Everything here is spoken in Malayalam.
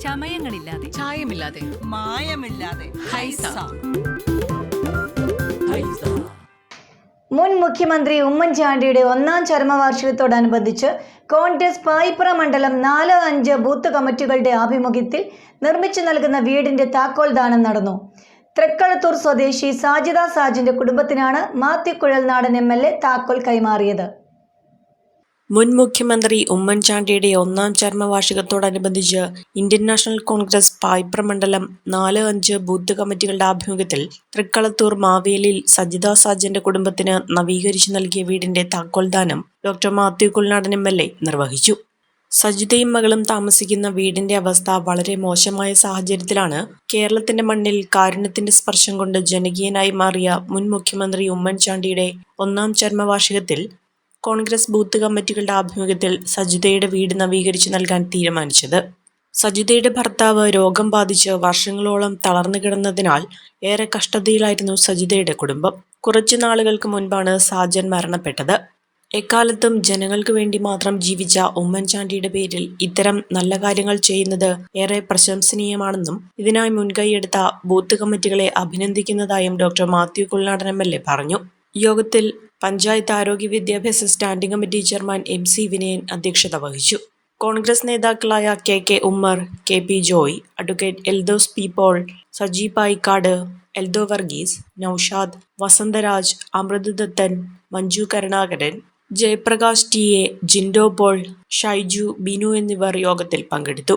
ചമയങ്ങളില്ലാതെ. ചായമില്ലാതെ. മായമില്ലാതെ. ഹൈസ. മുൻ മുഖ്യമന്ത്രി ഉമ്മൻചാണ്ടിയുടെ ഒന്നാം ചരമവാർഷികത്തോടനുബന്ധിച്ച് കോൺഗ്രസ് പായിപ്ര മണ്ഡലം നാല് അഞ്ച് ബൂത്ത് കമ്മിറ്റികളുടെ ആഭിമുഖ്യത്തിൽ നിർമ്മിച്ചു നൽകുന്ന വീടിന്റെ താക്കോൽ ദാനം നടന്നു. തൃക്കളത്തൂർ സ്വദേശി സാജിദ സാജിന്റെ കുടുംബത്തിനാണ് Mathew Kuzhalnadan M L A താക്കോൽ കൈമാറിയത്. മുൻ മുഖ്യമന്ത്രി ഉമ്മൻചാണ്ടിയുടെ ഒന്നാം ചരമവാർഷികത്തോടനുബന്ധിച്ച് ഇന്ത്യൻ നാഷണൽ കോൺഗ്രസ് പായ്പ്ര മണ്ഡലം നാല് അഞ്ച് ബൂത്ത് കമ്മിറ്റികളുടെ ആഭിമുഖ്യത്തിൽ തൃക്കളത്തൂർ മാവേലിൽ സജിത സാജന്റെ കുടുംബത്തിന് നവീകരിച്ചു നൽകിയ വീടിന്റെ താക്കോൽദാനം doctor Mathew Kulnadan M L A നിർവഹിച്ചു. സജിതയും മകളും താമസിക്കുന്ന വീടിന്റെ അവസ്ഥ വളരെ മോശമായ സാഹചര്യത്തിലാണ് കേരളത്തിന്റെ മണ്ണിൽ കാരുണ്യത്തിന്റെ സ്പർശം കൊണ്ട് ജനകീയനായി മാറിയ മുൻ മുഖ്യമന്ത്രി ഉമ്മൻചാണ്ടിയുടെ ഒന്നാം ചരമവാർഷികത്തിൽ കോൺഗ്രസ് ബൂത്ത് കമ്മിറ്റികളുടെ ആഭിമുഖ്യത്തിൽ സജിതയുടെ വീട് നവീകരിച്ചു നൽകാൻ തീരുമാനിച്ചത്. സജിതയുടെ ഭർത്താവ് രോഗം ബാധിച്ച് വർഷങ്ങളോളം തളർന്നു കിടന്നതിനാൽ ഏറെ കഷ്ടതയിലായിരുന്നു സജിതയുടെ കുടുംബം. കുറച്ചു നാളുകൾക്ക് മുൻപാണ് സാജൻ മരണപ്പെട്ടത്. എക്കാലത്തും ജനങ്ങൾക്ക് വേണ്ടി മാത്രം ജീവിച്ച ഉമ്മൻചാണ്ടിയുടെ പേരിൽ ഇത്തരം നല്ല കാര്യങ്ങൾ ചെയ്യുന്നത് ഏറെ പ്രശംസനീയമാണെന്നും ഇതിനായി മുൻകൈയെടുത്ത ബൂത്ത് കമ്മിറ്റികളെ അഭിനന്ദിക്കുന്നതായും ഡോക്ടർ മാത്യു എൽ എ പറഞ്ഞു. യോഗത്തിൽ പഞ്ചായത്ത് ആരോഗ്യ വിദ്യാഭ്യാസ standing committee chairman M C Vinayan അധ്യക്ഷത വഹിച്ചു. കോൺഗ്രസ് നേതാക്കളായ K K Ummer K P Joy advocate Eldhose P Paul Saji Payikkad Eldho Varghese Noushad Vasantharaj Amruthadathan Manju Karunakaran Jayaprakash T A Jindo Paul Shaiju Binu എന്നിവർ യോഗത്തിൽ പങ്കെടുത്തു.